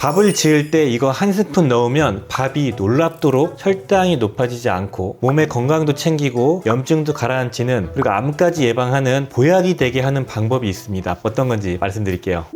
밥을 지을 때 이거 한 스푼 넣으면 밥이 놀랍도록 혈당이 높아지지 않고 몸의 건강도 챙기고 염증도 가라앉히는 그리고 암까지 예방하는 보약이 되게 하는 방법이 있습니다. 어떤 건지 말씀드릴게요.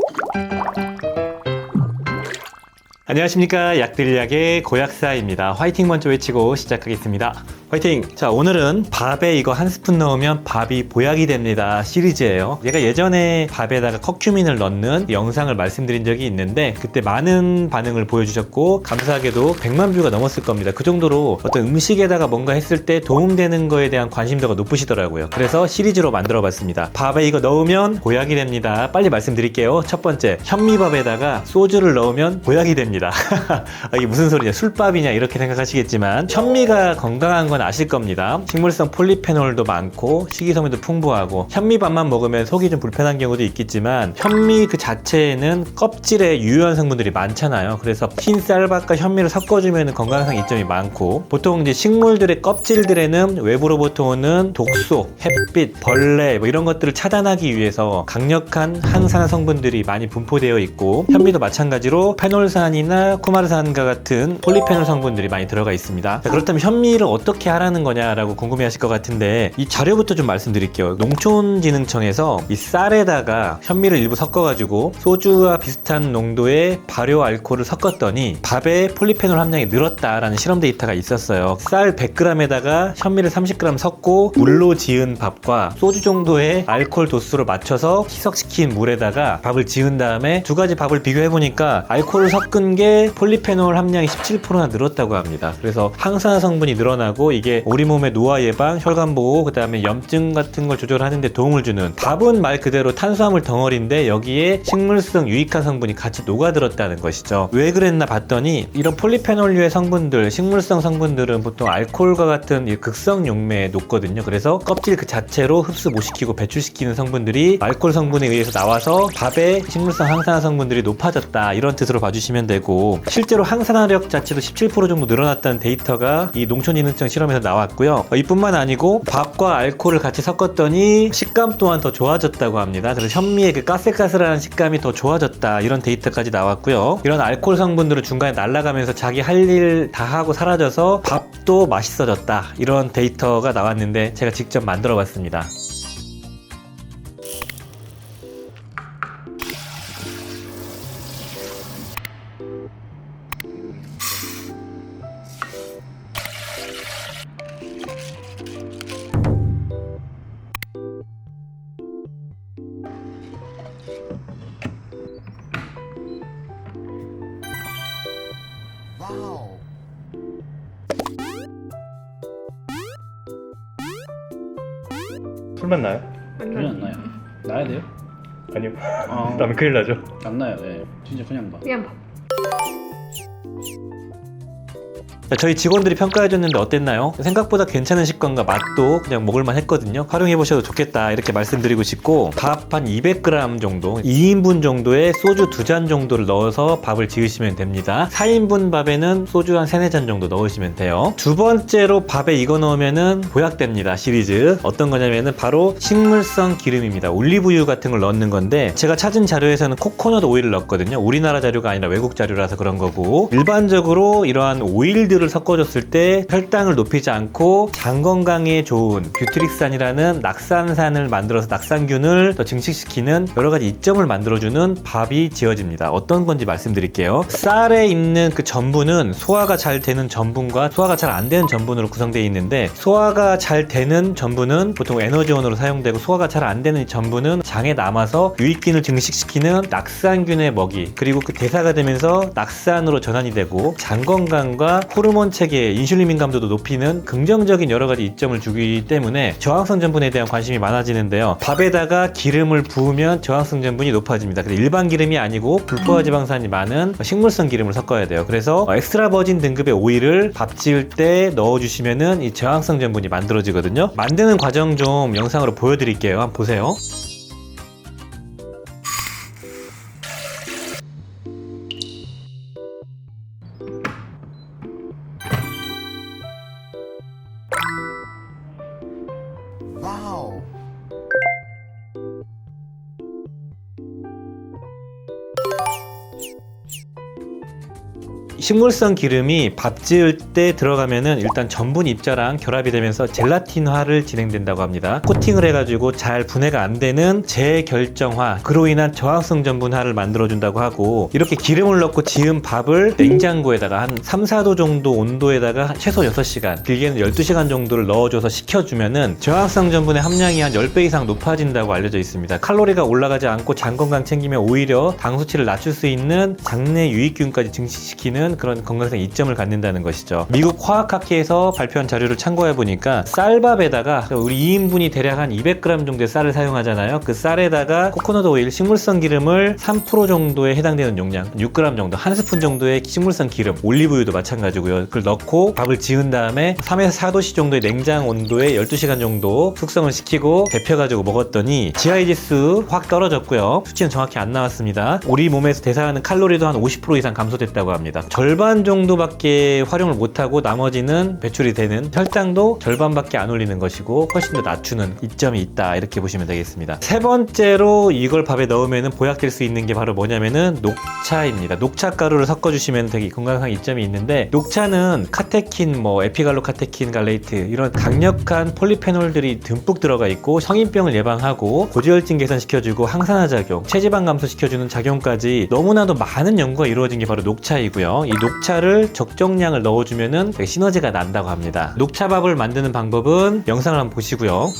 안녕하십니까 약들약의 고약사입니다. 화이팅 먼저 외치고 시작하겠습니다. 화이팅! 자 오늘은 밥에 이거 한 스푼 넣으면 밥이 보약이 됩니다 시리즈예요. 제가 예전에 밥에다가 커큐민을 넣는 영상을 말씀드린 적이 있는데 그때 많은 반응을 보여주셨고 감사하게도 100만 뷰가 넘었을 겁니다. 그 정도로 어떤 음식에다가 뭔가 했을 때 도움되는 거에 대한 관심도가 높으시더라고요. 그래서 시리즈로 만들어 봤습니다. 밥에 이거 넣으면 보약이 됩니다. 빨리 말씀드릴게요. 첫 번째 현미밥에다가 소주를 넣으면 보약이 됩니다. 아, 이게 무슨 소리냐 술밥이냐 이렇게 생각하시겠지만 현미가 건강한 건 아실 겁니다. 식물성 폴리페놀도 많고 식이섬유도 풍부하고 현미밥만 먹으면 속이 좀 불편한 경우도 있겠지만 현미 그 자체에는 껍질에 유효한 성분들이 많잖아요. 그래서 흰 쌀밥과 현미를 섞어주면 건강상 이점이 많고 보통 이제 식물들의 껍질들에는 외부로부터 오는 독소, 햇빛, 벌레 뭐 이런 것들을 차단하기 위해서 강력한 항산화 성분들이 많이 분포되어 있고 현미도 마찬가지로 페놀산이 나 쿠마르산과 같은 폴리페놀 성분들이 많이 들어가 있습니다. 자, 그렇다면 현미를 어떻게 하라는 거냐라고 궁금해하실 것 같은데 이 자료부터 좀 말씀드릴게요. 농촌진흥청에서 이 쌀에다가 현미를 일부 섞어가지고 소주와 비슷한 농도의 발효 알코올을 섞었더니 밥에 폴리페놀 함량이 늘었다라는 실험 데이터가 있었어요. 쌀 100g에다가 현미를 30g 섞고 물로 지은 밥과 소주 정도의 알코올 도수를 맞춰서 희석시킨 물에다가 밥을 지은 다음에 두 가지 밥을 비교해 보니까 알코올을 섞은 게 폴리페놀 함량이 17%나 늘었다고 합니다. 그래서 항산화 성분이 늘어나고 이게 우리 몸의 노화 예방, 혈관 보호, 그다음에 염증 같은 걸 조절하는 데 도움을 주는 밥은 말 그대로 탄수화물 덩어리인데 여기에 식물성 유익한 성분이 같이 녹아들었다는 것이죠. 왜 그랬나 봤더니 이런 폴리페놀류의 성분들, 식물성 성분들은 보통 알코올과 같은 이 극성 용매에 녹거든요. 그래서 껍질 그 자체로 흡수 못 시키고 배출시키는 성분들이 알코올 성분에 의해서 나와서 밥의 식물성 항산화 성분들이 높아졌다. 이런 뜻으로 봐주시면 되고 실제로 항산화력 자체도 17% 정도 늘어났다는 데이터가 이 농촌진흥청 실험에서 나왔고요. 어, 이뿐만 아니고 밥과 알코올을 같이 섞었더니 식감 또한 더 좋아졌다고 합니다. 그래서 현미의 그 까슬까슬한 식감이 더 좋아졌다. 이런 데이터까지 나왔고요. 이런 알코올 성분들은 중간에 날아가면서 자기 할 일 다 하고 사라져서 밥도 맛있어졌다. 이런 데이터가 나왔는데 제가 직접 만들어 봤습니다. 술맛 나요? 전혀 안 나요. 나야 돼요? 아니요. 어, 나면 큰일 나죠. 안 나요. 네. 진짜 그냥 봐. 그냥 밥. 저희 직원들이 평가해줬는데 어땠나요? 생각보다 괜찮은 식감과 맛도 그냥 먹을만 했거든요. 활용해보셔도 좋겠다 이렇게 말씀드리고 싶고 밥 한 200g 정도 2인분 정도에 소주 2잔 정도를 넣어서 밥을 지으시면 됩니다. 4인분 밥에는 소주 한 3, 4잔 정도 넣으시면 돼요. 두 번째로 밥에 이거 넣으면은 보약됩니다 시리즈 어떤 거냐면은 바로 식물성 기름입니다. 올리브유 같은 걸 넣는 건데 제가 찾은 자료에서는 코코넛 오일을 넣었거든요. 우리나라 자료가 아니라 외국 자료라서 그런 거고 일반적으로 이러한 오일들 을 섞어줬을 때 혈당을 높이지 않고 장 건강에 좋은 뷰트릭산이라는 낙산산을 만들어서 낙산균을 더 증식시키는 여러 가지 이점을 만들어주는 밥이 지어집니다. 어떤 건지 말씀드릴게요. 쌀에 있는 그 전분은 소화가 잘 되는 전분과 소화가 잘 안 되는 전분으로 구성되어 있는데 소화가 잘 되는 전분은 보통 에너지원으로 사용되고 소화가 잘 안 되는 전분은 장에 남아서 유익균을 증식시키는 낙산균의 먹이 그리고 그 대사가 되면서 낙산으로 전환이 되고 장 건강과 호르 몬 체계 인슐린 민감도도 높이는 긍정적인 여러 가지 이점을 주기 때문에 저항성 전분에 대한 관심이 많아지는데요. 밥에다가 기름을 부으면 저항성 전분이 높아집니다. 근데 일반 기름이 아니고 불포화 지방산이 많은 식물성 기름을 섞어야 돼요. 그래서 엑스트라 버진 등급의 오일을 밥 지을 때 넣어주시면은 이 저항성 전분이 만들어지거든요. 만드는 과정 좀 영상으로 보여드릴게요. 한번 보세요. 식물성 기름이 밥 지을 때 들어가면은 일단 전분 입자랑 결합이 되면서 젤라틴화를 진행된다고 합니다. 코팅을 해가지고 잘 분해가 안 되는 재결정화, 그로 인한 저항성 전분화를 만들어준다고 하고 이렇게 기름을 넣고 지은 밥을 냉장고에다가 한 3, 4도 정도 온도에다가 최소 6시간, 길게는 12시간 정도를 넣어줘서 식혀주면은 저항성 전분의 함량이 한 10배 이상 높아진다고 알려져 있습니다. 칼로리가 올라가지 않고 장 건강 챙기면 오히려 당 수치를 낮출 수 있는 장내 유익균까지 증식시키는 그런 건강상 이점을 갖는다는 것이죠. 미국 화학학회에서 발표한 자료를 참고해 보니까 쌀밥에다가 우리 2인분이 대략 한 200g 정도의 쌀을 사용하잖아요. 그 쌀에다가 코코넛 오일, 식물성 기름을 3% 정도에 해당되는 용량, 6g 정도, 한 스푼 정도의 식물성 기름, 올리브유도 마찬가지고요. 그걸 넣고 밥을 지은 다음에 3에서 4도씨 정도의 냉장 온도에 12시간 정도 숙성을 시키고 데펴가지고 먹었더니 GI 지수 확 떨어졌고요. 수치는 정확히 안 나왔습니다. 우리 몸에서 대사하는 칼로리도 한 50% 이상 감소됐다고 합니다. 절반 정도밖에 활용을 못하고 나머지는 배출이 되는 혈당도 절반밖에 안 올리는 것이고 훨씬 더 낮추는 이점이 있다 이렇게 보시면 되겠습니다. 세 번째로 이걸 밥에 넣으면 보약될 수 있는 게 바로 뭐냐면은 녹차입니다. 녹차 가루를 섞어주시면 되게 건강상 이점이 있는데 녹차는 카테킨, 뭐 에피갈로 카테킨 갈레이트 이런 강력한 폴리페놀들이 듬뿍 들어가 있고 성인병을 예방하고 고지혈증 개선시켜주고 항산화 작용, 체지방 감소시켜주는 작용까지 너무나도 많은 연구가 이루어진 게 바로 녹차이고요. 이 녹차를 적정량을 넣어주면은 되게 시너지가 난다고 합니다. 녹차밥을 만드는 방법은 영상을 한번 보시고요.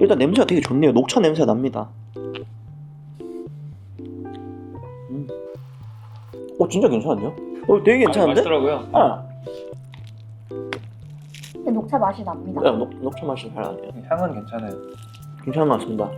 일단 냄새가 되게 좋네요. 녹차 냄새 납니다. 음. 어 진짜 괜찮은데요? 어 되게 괜찮은데? 맛있더라고요. 어. 근데 녹차 맛이 납니다. 네, 녹, 녹차 맛이 잘 나네요. 향은 괜찮아요. 괜찮은 것 같습니다.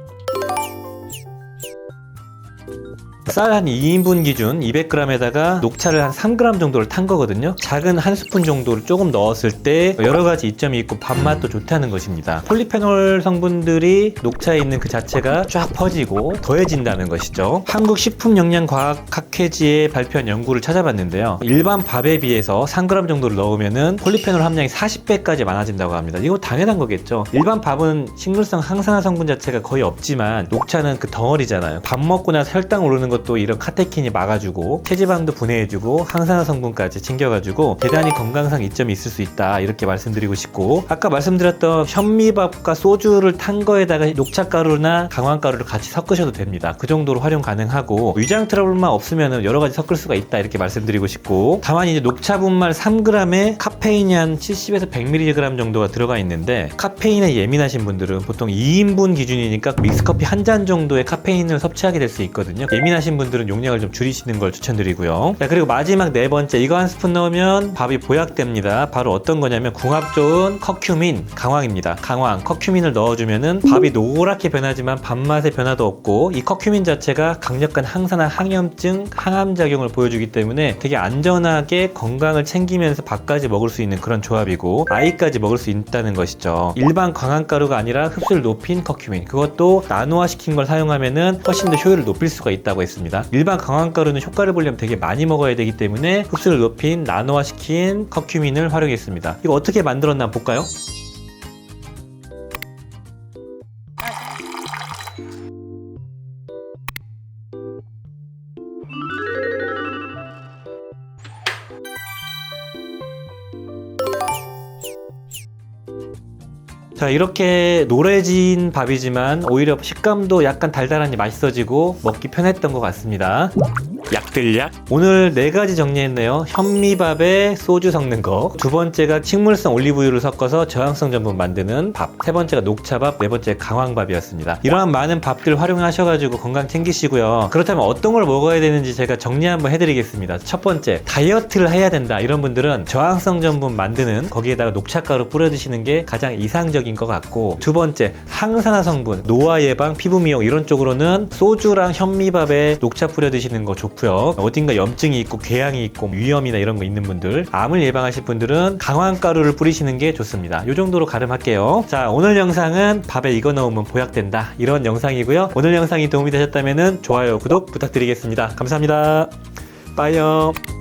쌀 한 2인분 기준 200g에다가 녹차를 한 3g 정도를 탄 거거든요. 작은 한 스푼 정도를 조금 넣었을 때 여러 가지 이점이 있고 밥맛도 좋다는 것입니다. 폴리페놀 성분들이 녹차에 있는 그 자체가 쫙 퍼지고 더해진다는 것이죠. 한국 식품영양과학학회지에 발표한 연구를 찾아봤는데요. 일반 밥에 비해서 3g 정도를 넣으면은 폴리페놀 함량이 40배까지 많아진다고 합니다. 이거 당연한 거겠죠. 일반 밥은 식물성 항산화 성분 자체가 거의 없지만 녹차는 그 덩어리잖아요. 밥 먹고 나서 혈당 오르는 것도 이런 카테킨이 막아주고 체지방도 분해해주고 항산화 성분까지 챙겨가지고 대단히 건강상 이점이 있을 수 있다 이렇게 말씀드리고 싶고 아까 말씀드렸던 현미밥과 소주를 탄 거에다가 녹차가루나 강황가루를 같이 섞으셔도 됩니다. 그 정도로 활용 가능하고 위장 트러블만 없으면 여러 가지 섞을 수가 있다 이렇게 말씀드리고 싶고 다만 이제 녹차 분말 3g에 카페인이 한 70에서 100mg 정도가 들어가 있는데 카페인에 예민하신 분들은 보통 2인분 기준이니까 믹스커피 한 잔 정도의 카페인을 섭취하게 될 수 있거든요. 예민하신 분들은 용량을 좀 줄이시는 걸 추천드리고요. 자, 그리고 마지막 네 번째 이거 한 스푼 넣으면 밥이 보약됩니다. 바로 어떤 거냐면 궁합 좋은 커큐민 강황입니다. 강황 커큐민을 넣어주면은 밥이 노랗게 변하지만 밥맛의 변화도 없고 이 커큐민 자체가 강력한 항산화 항염증 항암 작용을 보여주기 때문에 되게 안전하게 건강을 챙기면서 밥까지 먹을 수 있는 그런 조합이고 아이까지 먹을 수 있다는 것이죠. 일반 광안가루가 아니라 흡수를 높인 커큐민 그것도 나노화 시킨 걸 사용하면은 훨씬 더 효율을 높일 수가 있다고 했습니다. 일반 강황가루는 효과를 보려면 되게 많이 먹어야 되기 때문에 흡수를 높인 나노화시킨 커큐민을 활용했습니다. 이거 어떻게 만들었나 볼까요? 자 이렇게 노래진 밥이지만 오히려 식감도 약간 달달하니 맛있어지고 먹기 편했던 것 같습니다 약들약. 오늘 네 가지 정리했네요. 현미밥에 소주 섞는 거 두 번째가 식물성 올리브유를 섞어서 저항성 전분 만드는 밥 세 번째가 녹차밥. 네 번째 강황밥이었습니다. 이러한 많은 밥들 활용하셔가지고 건강 챙기시고요. 그렇다면 어떤 걸 먹어야 되는지 제가 정리 한번 해드리겠습니다. 첫 번째 다이어트를 해야 된다. 이런 분들은 저항성 전분 만드는 거기에다가 녹차가루 뿌려 드시는 게 가장 이상적인 것 같고 두 번째 항산화 성분 노화 예방 피부 미용 이런 쪽으로는 소주랑 현미밥에 녹차 뿌려 드시는 거 좋고요. 어딘가 염증이 있고 궤양이 있고 위염이나 이런 거 있는 분들 암을 예방하실 분들은 강황가루를 뿌리시는 게 좋습니다. 이 정도로 가름할게요. 자 오늘 영상은 밥에 이거 넣으면 보약된다. 이런 영상이고요. 오늘 영상이 도움이 되셨다면 좋아요 구독 부탁드리겠습니다. 감사합니다. 빠이요